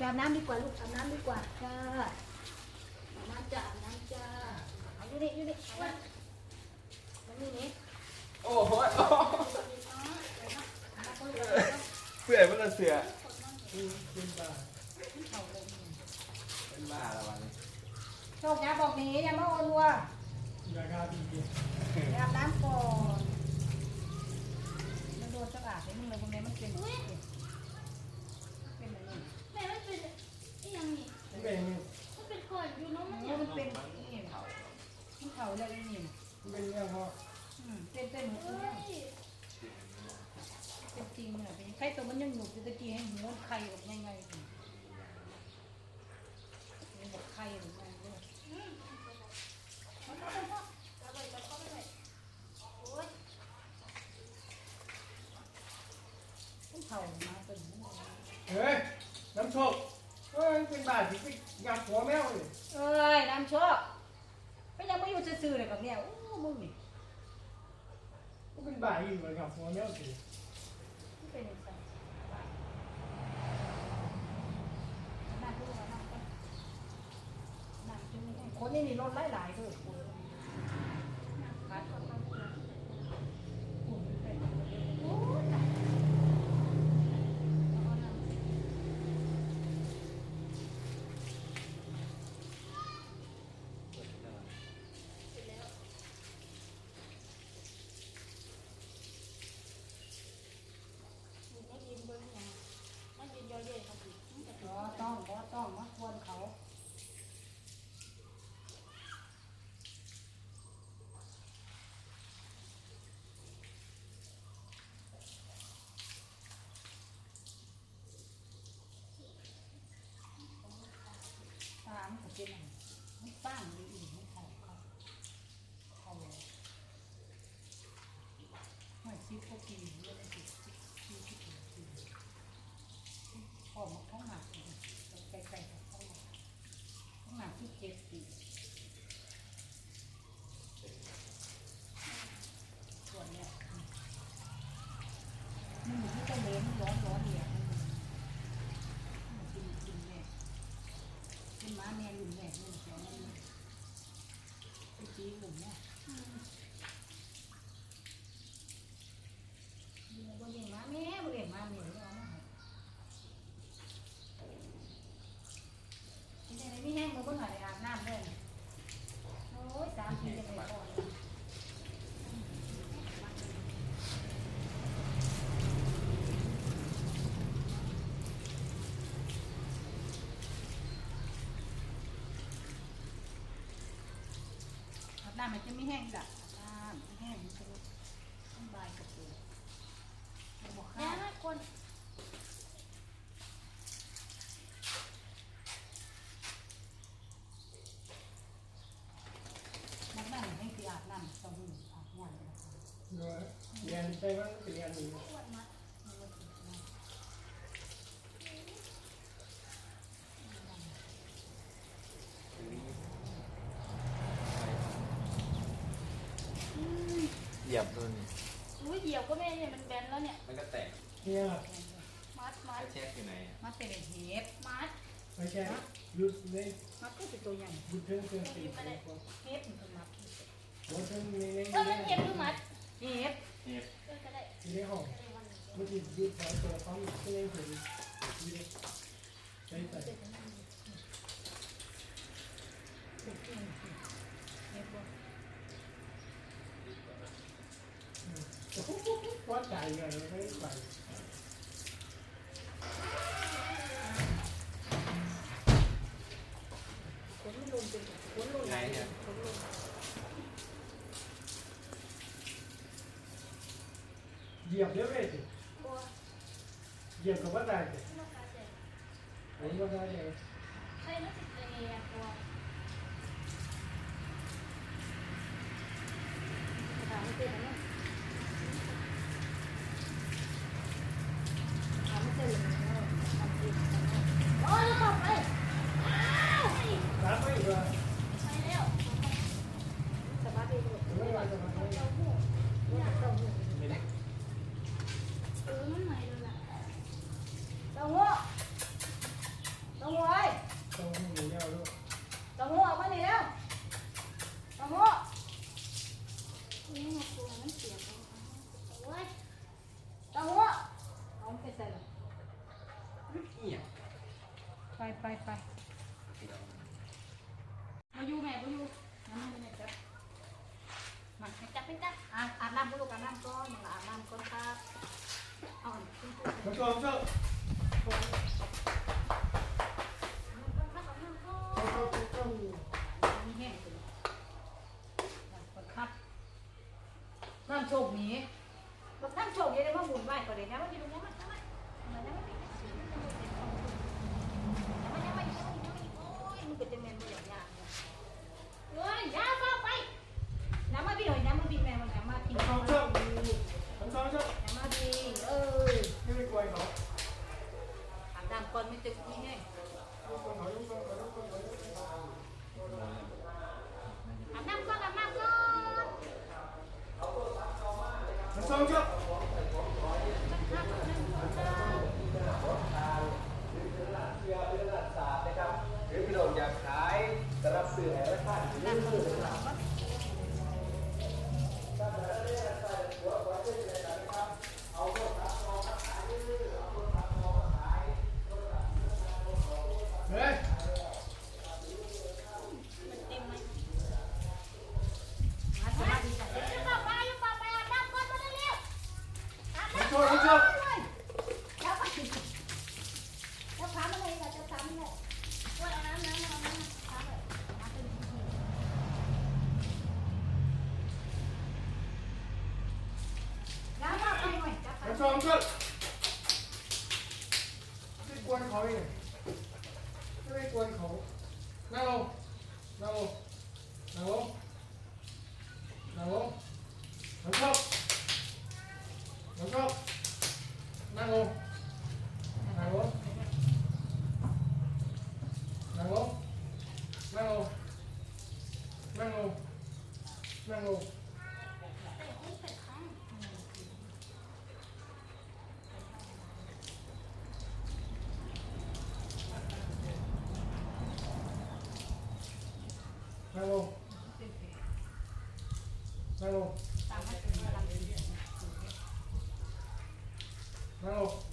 ไปอาบน้ำดีกว่าลูกอาบน้ำดีกว่าจ้าอาบน้ำจ้าอาบน้ำจ้าเอาอยู่นี่อยู่นี่เอาไว้เอานี่นี่โอ้โหเสือมันละเสือเป็นบ้าแล้ววันนี้โชคยาบอกหนีอย่ามาโอนวัวอยากอาบอีกทีไปอาบน้ำก่อนมันโดนสะอาดเลยมึงเลยพวกนี้มันเป็นเป็นอะไรนี่ แม่มันเป็นอีหยังนี่ มัน เป็นยังไงมันเป็นก่อนอยู่เน้องมันเนี่ยมันเป็นนี่เขาเลยไอ้นี่มันเป็นยังไงพ่ออืมเป็นเป็นเหมือนเอ้นยเป็นจริงเลยเป็นไข่ตัวมันยังหนุกอยู่ตะกี้ให้หัวไข่ออกง่ายๆนี่บอกไข่ออกง่ายเลยอืมเอาเข้าไปพ่อเอาไปเอาเข้าไปเลยมันเข่ามาเป็นเฮ้ยน้ำโชค เฮ้ยมันเป็นบาดที่ไปงับหัวแมวเลยเอ้ยน้ำโชคก็ยังไม่อยู่ซื่อๆเลยกับเนี่ยโอ้มึงนี่มันเป็นบาดอยู่เหมือนกับหัวแมวสิมันเป็นยังไงน้ำทุกวันน้ำก็น้ำจนคนนี่นี่รถหลายๆด้วยคนคัดคนมันเป็น โอ้ยตาย เสร็จแล้วมันไม่ยินเบิ้งหยังมันยินเยอะๆครับพี่มันจะ บ่ต้องบ่ต้องมาควรเขา ตามนก็เป็นอะไรมันสร้างดีอีกมันเขาเขาเขาไม่ซิปก็กินเยอะเลยสิซิปซิปซิปซิปพอมาข้างหน้าใกล้ๆกับข้างหน้าข้างหน้าที่เจ็ดปีส่วนเนี้ย มันอยู่ที่ต้นเลนร้อนร้อนเนี่ยมันกินกินเนี่ย เป็นม้าแม่ลุงแม่ลุงแม่ลุงไปจีลุงเนี่ยบ่เลี้ยงม้าแม่บ่เลี้ยงม้าแม่เอามาให้ที่ไหนมีแห้งมาเบิ่งหน่อยอาบน้ำเลยโอ้ยสามปีจะไปก่อนอาบ น้ำมันจะไม่แห้งดับน้ำไม่แห้งมันจะต้องบายกับตัวมันบอกแม่ข้าวให้คนนักนั่งให้คือาบน้ำสองมืออาบหัวเลยนะคะเยเรียนไปว่าเป็นเรียนอยู่ ยบตัวนี้อุ้ยเหยียบก็แม่เนี่ยมันแบนแล้วเนี่ย มันก็แตกเนี่ยมัดมัดแล้วแช็กอยู่ไหนอะมาเป็นเห็บมัดไม่ใช่ยุดเลยมาก็เป็นตัวใหญ่ยุดเพิ่มเติมสี่เห็บมันเป็นมัดหัวเพิ่มในในเออมันเจ็บหรือมัดเห็บเหยียบเออก็ได้ในห้องมันจะยุดสองตัวเขาไม่ได้ถึงยุดใช้ใส่เห็บบ่ วัดใจไงไม่ได้ใส่ขนมันลงเป็นขนลงไหนเนี่ยขนลงเหยียบเยอะ ไปไปมาอยู่แม่มาอยู่น้ำมันเนี่ยจ้ะมาจับไปจ้ะอาอาบน้ำลูกอาบน้ำก้อนอาบน้ำก้อนครับอ่อนขึ้นตู้ Let's go, let's. って国民年 นั่งลง นั่งลงนั่งลงนั่งลงนั่งลง